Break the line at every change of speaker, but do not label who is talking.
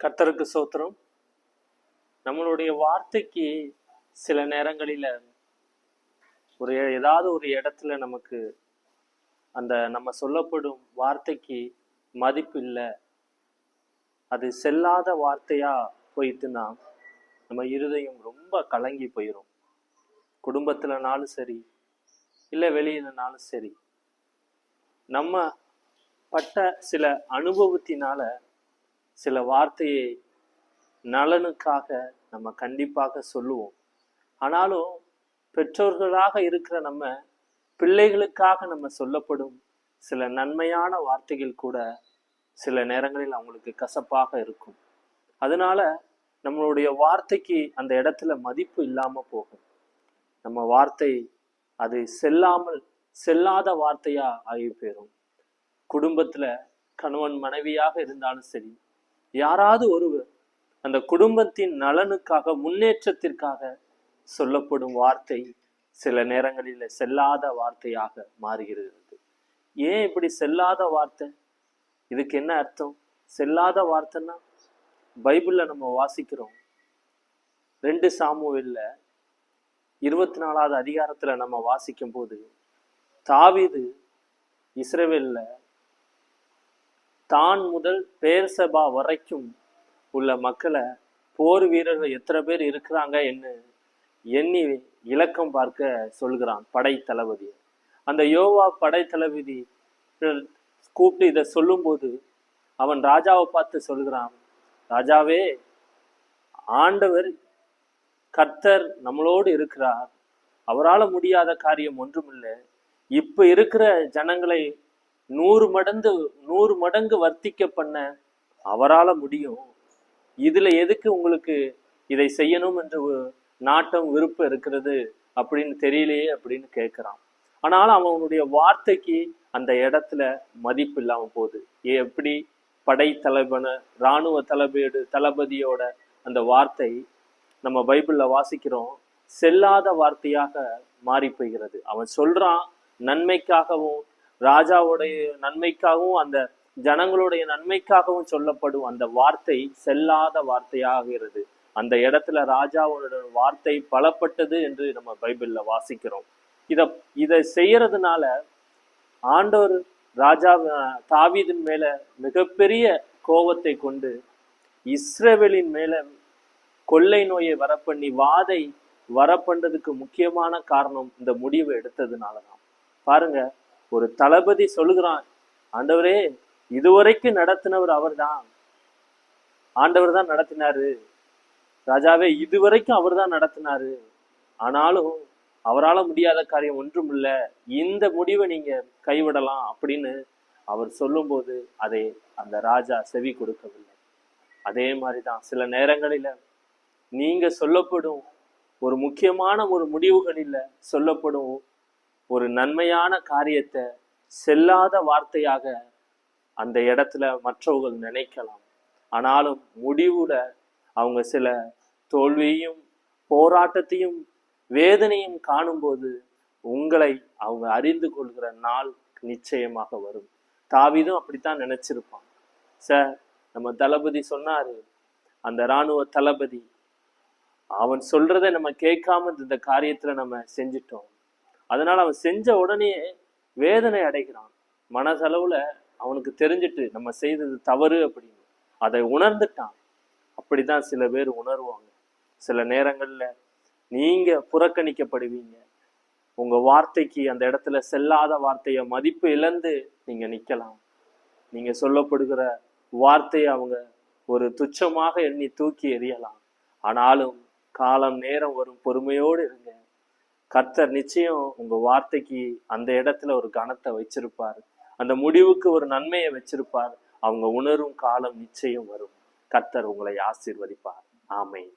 கர்த்தருக்கு சோத்திரம். நம்மளுடைய வார்த்தைக்கு சில நேரங்களில் ஒரு ஏதாவது ஒரு இடத்துல நமக்கு அந்த நம்ம சொல்லப்படும் வார்த்தைக்கு மதிப்பு இல்லை. அது செல்லாத வார்த்தையா போயிட்டுன்னா நம்ம இருதயம் ரொம்ப கலங்கி போயிடும் குடும்பத்தில்னாலும் சரி இல்லை வெளியிலனாலும் சரி. நம்ம பட்ட சில அனுபவத்தினால சில வார்த்தையை நலனுக்காக நம்ம கண்டிப்பாக சொல்லுவோம். ஆனாலும் பெற்றோர்களாக இருக்கிற நம்ம பிள்ளைகளுக்காக நம்ம சொல்லப்படும் சில நன்மையான வார்த்தைகள் கூட சில நேரங்களில் அவங்களுக்கு கசப்பாக இருக்கும். அதனால நம்மளுடைய வார்த்தைக்கு அந்த இடத்துல மதிப்பு இல்லாமல் போகும். நம்ம வார்த்தை அது செல்லாமல் செல்லாத வார்த்தையா ஆகி போயிடும் குடும்பத்துல கணவன் மனைவியாக இருந்தாலும் சரி யாராவது ஒருவர் அந்த குடும்பத்தின் நலனுக்காக முன்னேற்றத்திற்காக சொல்லப்படும் வார்த்தை சில நேரங்களில் செல்லாத வார்த்தையாக மாறுகிறது. ஏன் இப்படி செல்லாத வார்த்தை? இதுக்கு என்ன அர்த்தம்? செல்லாத வார்த்தைன்னா பைபிள்ல நம்ம வாசிக்கிறோம். ரெண்டு சாமுவில் இருபத்தி நாலாவது அதிகாரத்துல நம்ம வாசிக்கும் போது தாவிது இஸ்ரேவேலில் தான் முதல் பேர்சபா வரைக்கும் உள்ள மக்களை போர் வீரர்கள் எத்தனை பேர் இருக்கிறாங்க என்று எண்ணி இலக்கம் பார்க்க சொல்கிறான் படை தளபதி அந்த யோவா படை தளபதி கூப்பிட்டு இதை சொல்லும்போது அவன் ராஜாவை பார்த்து சொல்கிறான் ராஜாவே ஆண்டவர் கர்த்தர் நம்மளோடு இருக்கிறார். அவரால் முடியாத காரியம் ஒன்றுமில்லை. இப்ப இருக்கிற ஜனங்களை நூறு மடங்கு நூறு மடங்கு வர்த்திக்க பண்ண அவரால் முடியும். இதுல எதுக்கு உங்களுக்கு இதை செய்யணும் என்ற ஒரு நாட்டம் விருப்பம் இருக்கிறது அப்படின்னு தெரியலையே அப்படின்னு கேட்குறான் ஆனாலும் அவனுடைய வார்த்தைக்கு அந்த இடத்துல மதிப்பு இல்லாமல் போகுது. ஏ- எப்படி படை தளபன இராணுவ தளபதியோட தளபதியோட அந்த வார்த்தை நம்ம பைபிள்ல வாசிக்கிறோம் செல்லாத வார்த்தையாக மாறி போகிறது. அவன் சொல்றான் நன்மைக்காகவும் ராஜாவுடைய நன்மைக்காகவும் அந்த ஜனங்களுடைய நன்மைக்காகவும் சொல்லப்படும் அந்த வார்த்தை செல்லாத வார்த்தையாகிறது அந்த இடத்துல ராஜாவோட வார்த்தை பலப்பட்டது என்று நம்ம பைபிள்ல வாசிக்கிறோம். இத இதை செய்யறதுனால ஆண்டோர் ராஜா தாவீதின் மேல மிகப்பெரிய கோபத்தை கொண்டு இஸ்ரேவேலின் மேல கொள்ளை நோயை வரப்பண்ணி வாதை வரப்பண்றதுக்கு முக்கியமான காரணம் இந்த முடிவை எடுத்ததுனாலதான். பாருங்க ஒரு தளபதி சொல்லுகிறான் ஆண்டவரே இதுவரைக்கும் நடத்தினவர் அவர்தான். ஆண்டவர் தான் நடத்தினாரு. ராஜாவே இதுவரைக்கும் அவர் தான் நடத்தினாரு. ஆனாலும் அவரால முடியாத காரியம் ஒன்றும் இல்லை இந்த முடிவை நீங்க கைவிடலாம் அப்படின்னு அவர் சொல்லும்போது அதை அந்த ராஜா செவி கொடுக்கவில்லை. அதே மாதிரிதான் சில நேரங்களில நீங்க சொல்லப்படும் ஒரு முக்கியமான ஒரு முடிவுகளில் சொல்லப்படும் ஒரு நன்மையான காரியத்தை செல்லாத வார்த்தையாக அந்த இடத்துல மற்றவர்கள் நினைக்கலாம். ஆனாலும் முடிவுல அவங்க சில தோல்வியையும் போராட்டத்தையும் வேதனையும் காணும்போது உங்களை அவங்க அறிந்து கொள்கிற நாள் நிச்சயமாக வரும். தாவிதும் அப்படித்தான் நினைச்சிருப்பான். சார் நம்ம தளபதி சொன்னாரு அந்த இராணுவ தளபதி அவன் சொல்றதை நம்ம கேட்காம இந்த காரியத்துல நம்ம செஞ்சிட்டோம். அதனால அவன் செஞ்ச உடனே வேதனை அடைகிறான். மனசளவுல அவனுக்கு தெரிஞ்சிட்டு நம்ம செய்தது தவறு அப்படின்னு. அதை உணர்ந்துட்டான். அப்படிதான் சில பேர் உணர்வாங்க. சில நேரங்கள்ல நீங்க புறக்கணிக்கப்படுவீங்க. உங்க வார்த்தைக்கு அந்த இடத்துல செல்லாத வார்த்தைய மதிப்பு இழந்து நீங்க நிக்கலாம். நீங்க சொல்லப்படுகிற வார்த்தையை அவங்க ஒரு துச்சமாக எண்ணி தூக்கி எறியலாம். ஆனாலும் காலம் நேரம் வரும் பொறுமையோடு இருங்க. கர்த்தர் நிச்சயம் உங்க வார்த்தைக்கு அந்த இடத்துல ஒரு கனத்தை வச்சிருப்பார். அந்த முடிவுக்கு ஒரு நன்மையை வச்சிருப்பார். அவங்க உணரும் காலம் நிச்சயம் வரும். கர்த்தர் உங்களை ஆசீர்வதிப்பார். ஆமை